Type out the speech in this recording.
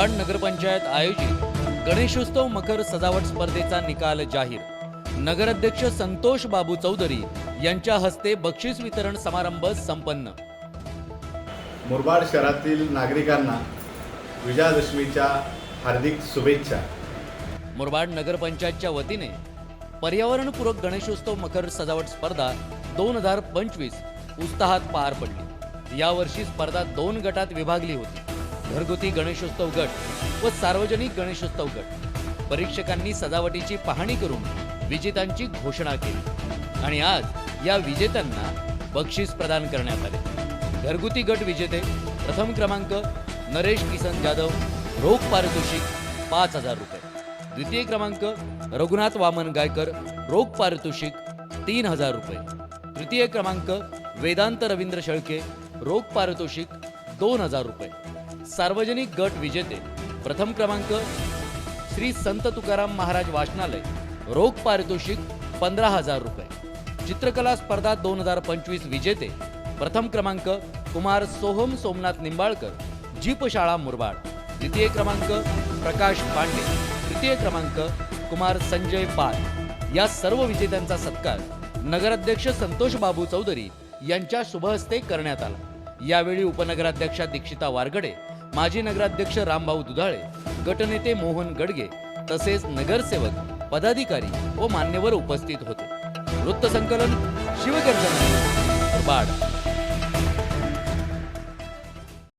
मुरबाड नगरपंचायत आयोजित गणेशोत्सव मकर सजावट स्पर्धेचा निकाल जाहीर. नगराध्यक्ष संतोष बाबू चौधरी यांच्या हस्ते बक्षीस वितरण समारंभ संपन्न. मुरबाड शहरातील नागरिकांना विजयादशमीच्या हार्दिक शुभेच्छा. मुरबाड नगरपंचायतच्या वतीने पर्यावरणपूरक गणेशोत्सव मकर सजावट स्पर्धा दोन हजार पंचवीस उत्साहात पार पडली. यावर्षी स्पर्धा दोन गटात विभागली होती. घरगुती गणेशोत्सव गट व सार्वजनिक गणेशोत्सव गट. परीक्षकांनी सजावटीची पाहणी करून विजेत्यांची घोषणा केली. आणि आज या विजेत्यांना बक्षीस प्रदान करण्यात आले. घरगुती गट विजेते प्रथम क्रमांक नरेश किसन जाधव रोख पारितोषिक पाच हजार रुपये. द्वितीय क्रमांक रघुनाथ वामन गायकर रोख पारितोषिक तीन हजार रुपये. तृतीय क्रमांक वेदांत रवींद्र शेळके रोख पारितोषिक दोन हजार रुपये. सार्वजनिक गट विजेते. प्रथम क्रमांक श्री संत तुकाराम महाराज वाचनालय. रोख पारितोषिक पंधरा हजार रुपये. चित्रकला स्पर्धा दोन हजार पंचवीस विजेते. प्रथम क्रमांक कुमार सोहम सोमनाथ निंबाळकर. जीप शाळा मुरबाड. द्वितीय क्रमांक प्रकाश पांडे. तृतीय क्रमांक कुमार संजय पाल. या सर्व विजेत्यांचा सत्कार नगराध्यक्ष संतोष बाबू चौधरी यांच्या शुभहस्ते करण्यात आला. यावेळी उपनगराध्यक्षा दीक्षिता वारगडे माजी नगराध्यक्ष रामभाऊ दुधाळे गटनेते मोहन गडगे तसेच नगरसेवक पदाधिकारी व मान्यवर उपस्थित होते. वृत्तसंकलन शिवगर्जना बाढ